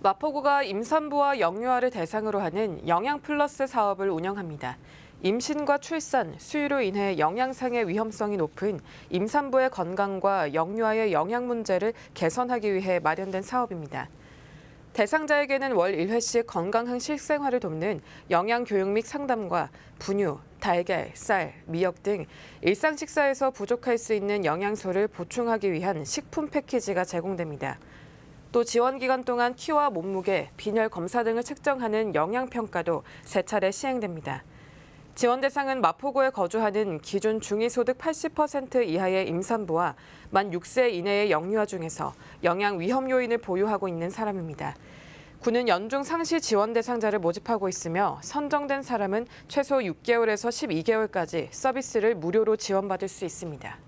마포구가 임산부와 영유아를 대상으로 하는 영양 플러스 사업을 운영합니다. 임신과 출산, 수유로 인해 영양상의 위험성이 높은 임산부의 건강과 영유아의 영양 문제를 개선하기 위해 마련된 사업입니다. 대상자에게는 월 1회씩 건강한 식생활을 돕는 영양 교육 및 상담과 분유, 달걀, 쌀, 미역 등 일상 식사에서 부족할 수 있는 영양소를 보충하기 위한 식품 패키지가 제공됩니다. 또 지원 기간 동안 키와 몸무게, 빈혈 검사 등을 측정하는 영양 평가도 세 차례 시행됩니다. 지원 대상은 마포구에 거주하는 기준 중위소득 80% 이하의 임산부와 만 6세 이내의 영유아 중에서 영양 위험 요인을 보유하고 있는 사람입니다. 구는 연중 상시 지원 대상자를 모집하고 있으며 선정된 사람은 최소 6개월에서 12개월까지 서비스를 무료로 지원받을 수 있습니다.